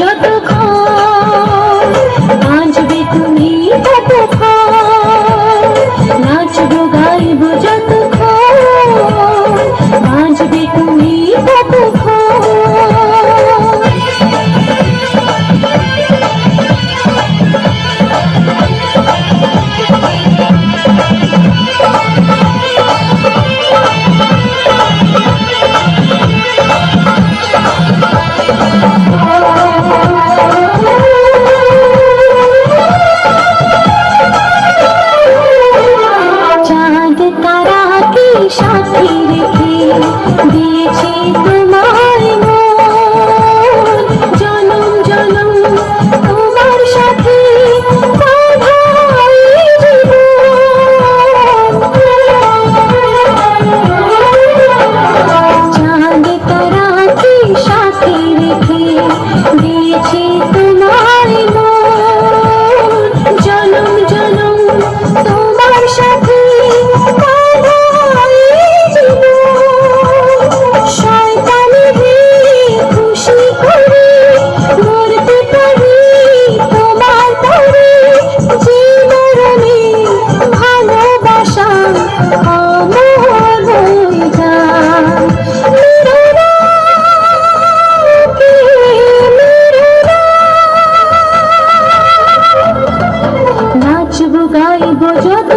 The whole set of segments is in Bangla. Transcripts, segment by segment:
যতক্ষণ নাচবে তুমি ততক্ষণ নাচবো গাইবো যতক্ষণ নাচবে তুমি ততক্ষণ। গাইবো যতক্ষণ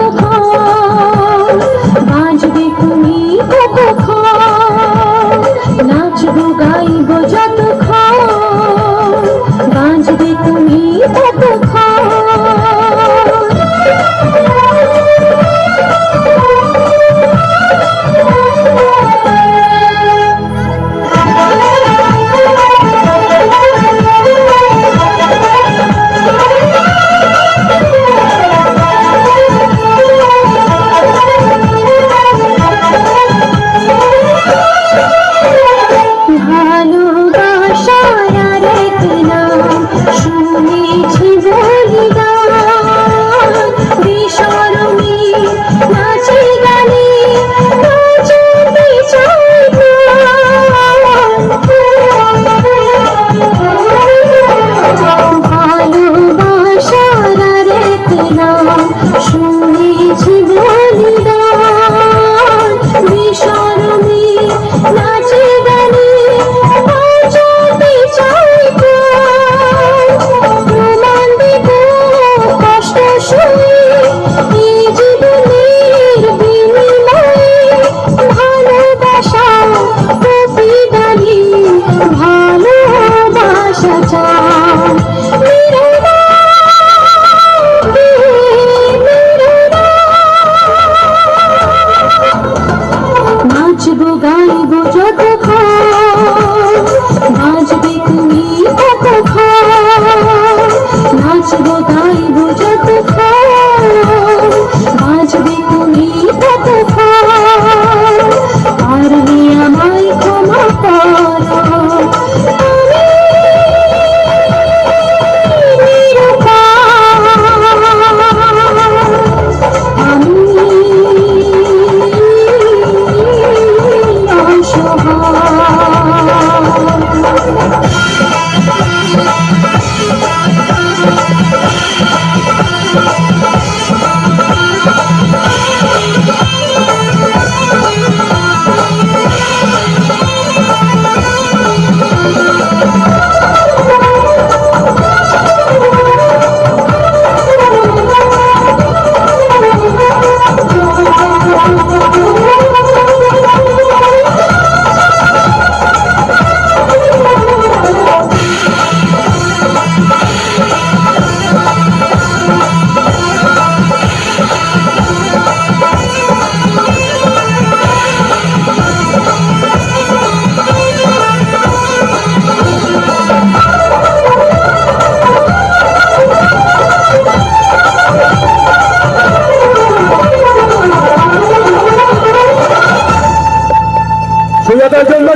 জন্য